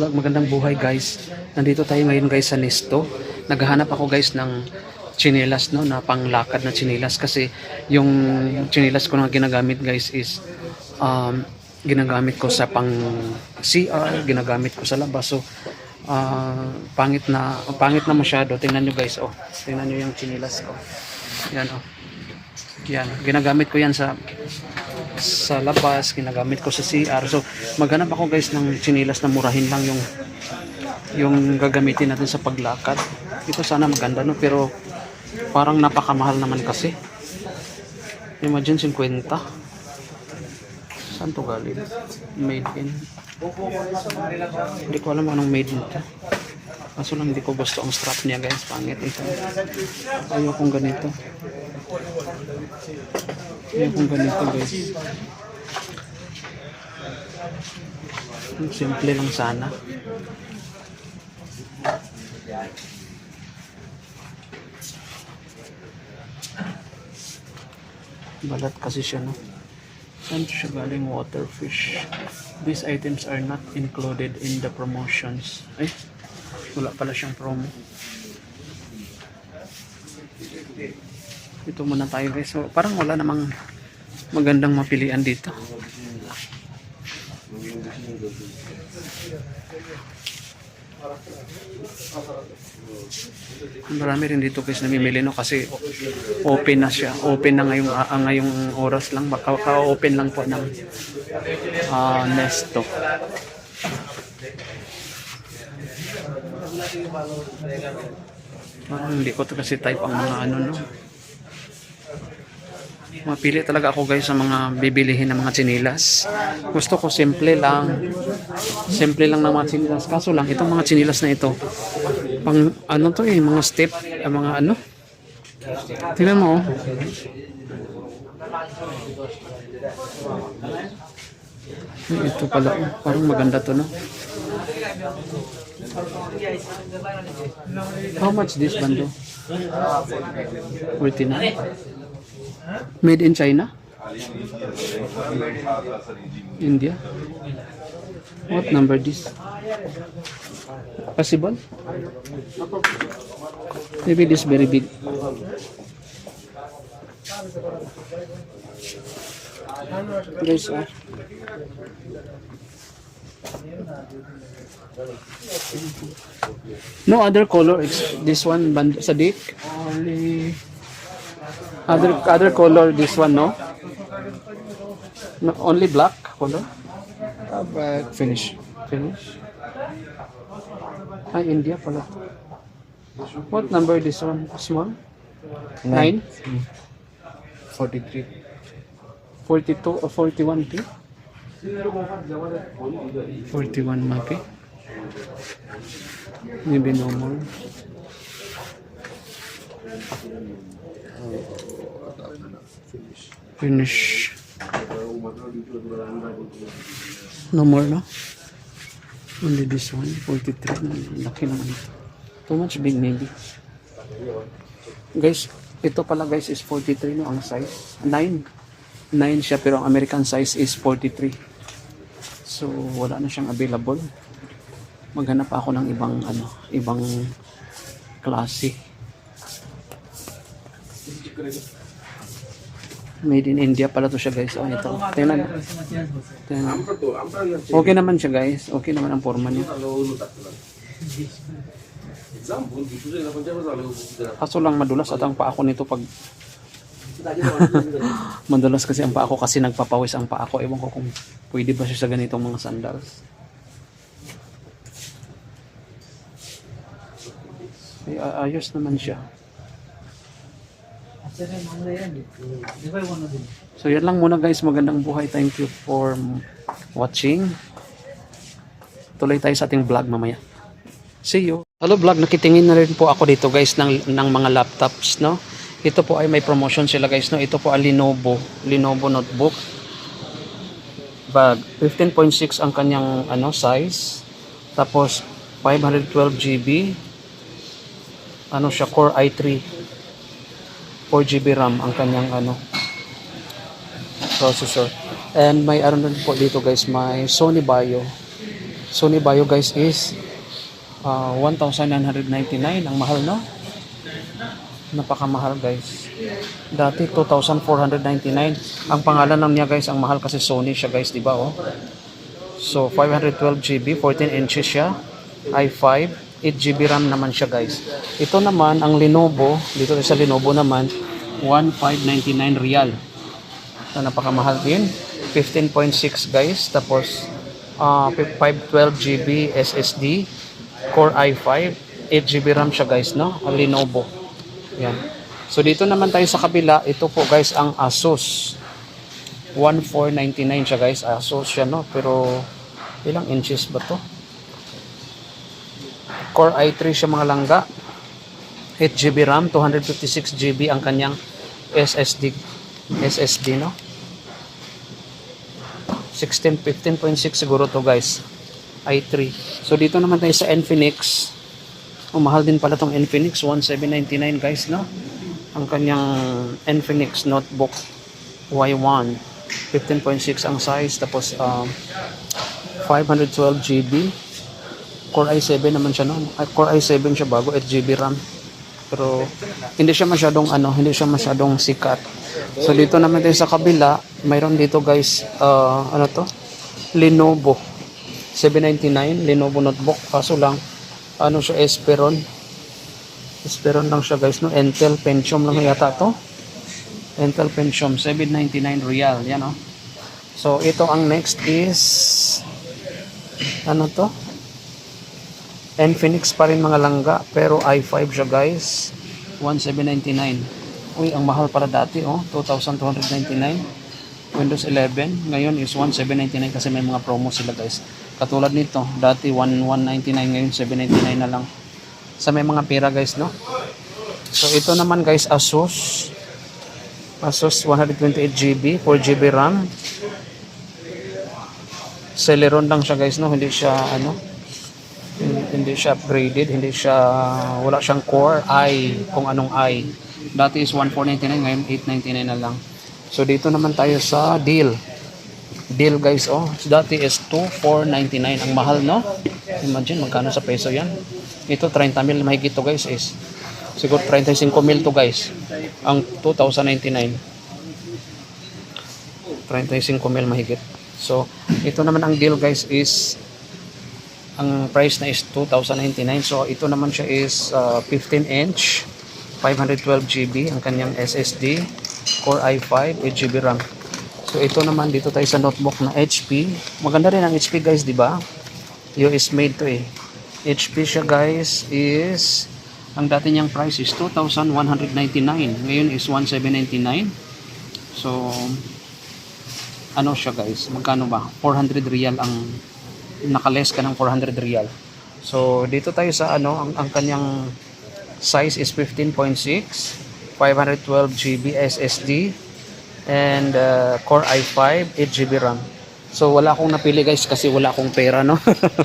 vlog, magandang buhay guys. Nandito tayo ngayon guys sa Nesto. Naghahanap ako guys ng chinelas no, na panglakad na chinelas kasi yung chinelas ko na ginagamit guys is um, ginagamit ko sa pang CR, ginagamit ko sa labas. So, ah, pangit na pangit na masyado. Tingnan nyo guys, oh. Tingnan nyo yung chinelas ko. Yan oh. Yan, ginagamit ko yan sa sa labas, ginagamit ko sa CR. So, maghanap ako guys ng chinilas na murahin lang yung yung gagamitin natin sa paglakad. Ito sana maganda no, pero parang napakamahal naman kasi. Imagine 50. Saan to galing? Made in. Hindi ko alam anong made in to. Kaso lang hindi ko gusto ang strap niya guys. Pangit ito. Ayokong ganito. Ayokong ganito guys. Simple lang sana. Balat kasi siya, no? Saan siya galing waterfish? These items are not included in the promotions. Ay, wala pala siyang promo. Ito muna tayo guys. So, parang wala namang magandang mapilian dito. Marami rin dito guys namimili no kasi open na siya. Open na ngayong, ah, ngayong oras lang. Baka ka-open lang po ng ah, Nesto. Parang hindi ko to kasi type ang mga ano no. Mapili talaga ako guys sa mga bibilihin ng mga chinilas. Gusto ko simple lang. Simple lang ng mga chinilas. Kaso lang, itong mga chinilas na ito, pang ano to eh, mga step, ah, mga ano. Tingnan mo oh. Ay, Ito pala, parang maganda to no. How much this bando? 49. Made in China? India? What number this? Possible? Maybe this very big. Guys, ah. No other color. It's this one band Sadiq. Only other other color. This one no. No only black color. Ah, but finish. Finish. Ah, India pala. What number this one? Small? Nine? 43. 42 or 41 P? 41 mapi. Maybe no more. Finish. No more, no? Only this one, 43. Laki naman ito. Too much big maybe. Guys, ito pala guys is 43 no ang size. 9. 9 siya pero ang American size is 43. So wala na siyang available. Maghanap ako ng ibang ano, ibang klase. Made in India pala to siya guys. Oh, ito. Tingnan. Tingnan. Okay naman siya guys. Okay naman ang forma niya. Kaso lang madulas at ang paa ko nito pag madulas kasi ang paa ko kasi nagpapawis ang paa ko. Ewan ko kung pwede ba siya sa ganitong mga sandals. Ay, ayos naman siya. So yan lang muna guys. Magandang buhay. Thank you for watching. Tuloy tayo sa ating vlog mamaya. See you. Hello vlog, nakitingin na rin po ako dito guys ng, ng mga laptops, no? Ito po ay may promotion sila guys, no? Ito po ay Lenovo, Lenovo notebook. Bag, 15.6 ang kanyang ano size. Tapos 512 GB. Ano siya, Core i3. 4 GB RAM ang kanyang ano processor. And may ano rin po dito guys, may Sony Vaio Sony Vaio guys is uh, 1,999. Ang mahal no? Napakamahal guys. Dati 2,499. Ang pangalan lang niya guys, ang mahal kasi Sony siya guys, di ba oh? So 512 GB, 14 inches siya. i5, 8 GB RAM naman siya guys. Ito naman ang Lenovo, dito sa Lenovo naman 1599 real. So, napakamahal din. 15.6 guys. Tapos uh, 512 GB SSD, Core i5, 8 GB RAM siya guys, no? Ang Lenovo. Yan. So dito naman tayo sa kabila, ito po guys ang Asus. 1499 siya guys. Asus siya no, pero ilang inches ba to? Core i3 siya mga langga. 8 GB RAM, 256 GB ang kanyang SSD SSD no. 16 15.6 siguro to guys. i3. So dito naman tayo sa Infinix. Oh, mahal din pala tong Infinix 1799 guys no. Ang kanyang Infinix notebook Y1 15.6 ang size tapos um, 512 GB Core i7 naman siya no Ay, Core i7 siya bago 8 GB RAM. Pero hindi siya masyadong ano hindi siya masyadong sikat. So dito naman tayo sa kabila. Mayroon dito guys uh, ano to? Lenovo 799 Lenovo notebook. Kaso lang ano siya Esperon. Esperon lang siya guys no? Intel Pentium lang yata to. Intel Pentium 799 real yan oh so ito ang next is ano to Infinix pa rin mga langga pero i5 siya guys. 1799 uy ang mahal para dati oh. 2299 Windows 11 ngayon is 1799 kasi may mga promo sila guys. Katulad nito dati 1199 ngayon 799 na lang. Sa may mga pera guys no? So ito naman guys Asus. Asus 128GB 4GB RAM. Celeron lang siya guys no? Hindi siya ano hindi, siya upgraded hindi siya wala siyang core i kung anong i. Dati is 1499 ngayon 899 na lang. So dito naman tayo sa deal. Deal guys oh. Dati is 2499 ang mahal no? Imagine magkano sa peso yan? Ito 30 mil mahigit to guys is siguro 35 mil to guys ang 2099 35 mil mahigit. So ito naman ang deal guys is ang price na is 2099 so ito naman siya is uh, 15 inch 512 GB ang kanyang SSD Core i5 8GB RAM. So ito naman dito tayo sa notebook na HP maganda rin ang HP guys di ba? US made to eh. HP siya guys is ang dati niyang price is 2,199 ngayon is 1,799 so ano siya guys? Magkano ba? 400 real ang nakales ka ng 400 real. So, dito tayo sa ano, ang, ang kanyang size is 15.6, 512 GB SSD, and uh, Core i5, 8 GB RAM. So, wala akong napili guys kasi wala akong pera, no?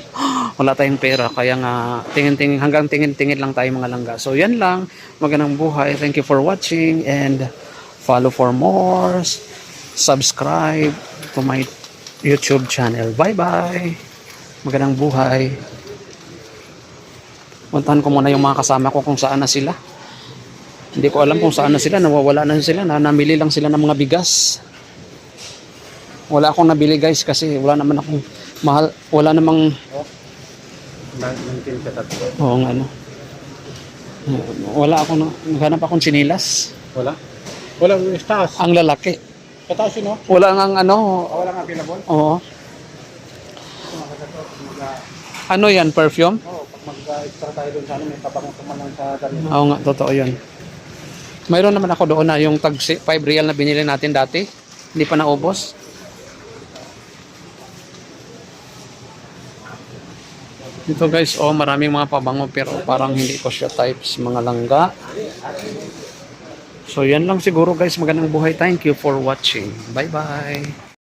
wala tayong pera, kaya nga tingin-tingin, hanggang tingin-tingin lang tayo mga langga. So, yan lang. Magandang buhay. Thank you for watching and follow for more. Subscribe to my YouTube channel. Bye-bye! Magandang buhay. Puntahan ko muna yung mga kasama ko kung saan na sila. Hindi ko alam kung saan na sila. Nawawala na sila. Na namili lang sila ng mga bigas. Wala akong nabili guys kasi wala naman akong mahal. Wala namang... Oo nga no. Wala akong... Naghanap akong sinilas. Wala? Walang stars. Ang lalaki. Kataas yun, no? Wala nga ano. Wala nga available. Oo. Ano yan? Perfume? Oo, pag mag-extra tayo doon sa ano, may pabango man lang sa dali. Oo nga, totoo yun. Mayroon naman ako doon na yung tag 5 real na binili natin dati. Hindi pa naubos. Dito guys, oh maraming mga pabango pero parang hindi ko siya types mga langga. So yan lang siguro guys, magandang buhay. Thank you for watching. Bye bye.